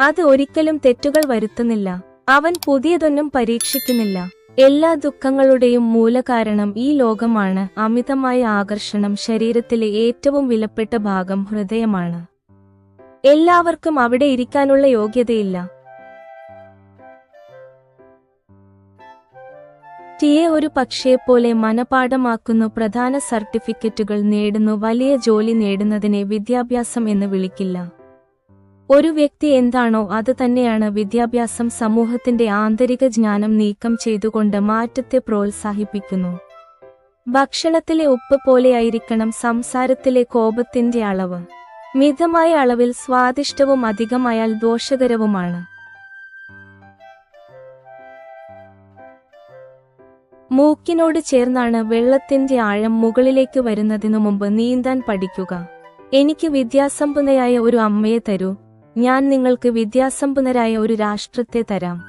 അത് ഒരിക്കലും തെറ്റുകൾ വരുത്തുന്നില്ല. അവൻ പുതിയതൊന്നും പരീക്ഷിക്കുന്നില്ല. എല്ലാ ദുഃഖങ്ങളുടെയും മൂലകാരണം ഈ ലോകമാണ്. അമിതമായ ആകർഷണം ശരീരത്തിലെ ഏറ്റവും വിലപ്പെട്ട ഭാഗം ഹൃദയമാണ്. എല്ലാവർക്കും അവിടെ ഇരിക്കാനുള്ള യോഗ്യതയില്ല. ടിയെ ഒരു പക്ഷിയെപ്പോലെ മനപാഠമാക്കുന്നു. പ്രധാന സർട്ടിഫിക്കറ്റുകൾ നേടുന്നു. വലിയ ജോലി നേടുന്നതിനെ വിദ്യാഭ്യാസം എന്ന് വിളിക്കില്ല. ഒരു വ്യക്തി എന്താണോ അത് തന്നെയാണ് വിദ്യാഭ്യാസം സമൂഹത്തിന്റെ ആന്തരിക ജ്ഞാനം നീക്കം ചെയ്തുകൊണ്ട് മാറ്റത്തെ പ്രോത്സാഹിപ്പിക്കുന്നു. ഭക്ഷണത്തിലെ ഉപ്പ് പോലെയായിരിക്കണം സംസാരത്തിലെ കോപത്തിന്റെ അളവ്. മിതമായ അളവിൽ സ്വാദിഷ്ടവും അധികമായാൽ ദോഷകരവുമാണ്. മൂക്കിനോട് ചേർന്നാണ് വെള്ളത്തിന്റെ ആഴം മുകളിലേക്ക് വരുന്നതിനു മുമ്പ് നീന്താൻ പഠിക്കുക. എനിക്ക് വിദ്യാസമ്പന്നയായ ഒരു അമ്മയെ തരൂ. ഞാൻ നിങ്ങൾക്ക് വിദ്യാസമ്പന്നരായ ഒരു രാഷ്ട്രത്തെ തരാം.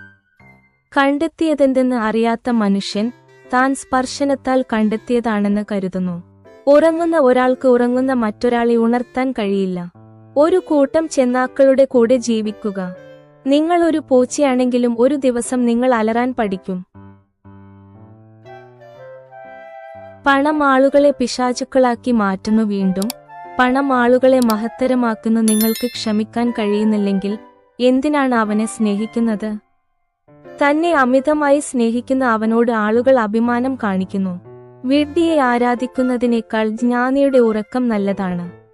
കണ്ടെത്തിയതെന്തെന്ന് അറിയാത്ത മനുഷ്യൻ താൻ സ്പർശനത്താൽ കണ്ടെത്തിയതാണെന്ന് കരുതുന്നു. ഉറങ്ങുന്ന ഒരാൾക്ക് ഉറങ്ങുന്ന മറ്റൊരാളെ ഉണർത്താൻ കഴിയില്ല. ഒരു കൂട്ടം ചെന്നാക്കളുടെ കൂടെ ജീവിക്കുക. നിങ്ങൾ ഒരു പൂച്ചയാണെങ്കിലും ഒരു ദിവസം നിങ്ങൾ അലറാൻ പഠിക്കും. പണം ആളുകളെ പിശാചുക്കളാക്കി മാറ്റുന്നു വീണ്ടും പണം ആളുകളെ മഹത്തരമാക്കുന്നു നിങ്ങൾക്ക് ക്ഷമിക്കാൻ കഴിയുന്നില്ലെങ്കിൽ എന്തിനാണ് അവനെ സ്നേഹിക്കുന്നത്? തന്നെ അമിതമായി സ്നേഹിക്കുന്ന അവനോട് ആളുകൾ അഭിമാനം കാണിക്കുന്നു. വിഡ്ഢിയെ ആരാധിക്കുന്നതിനേക്കാൾ ജ്ഞാനിയുടെ ഉറക്കം നല്ലതാണ്.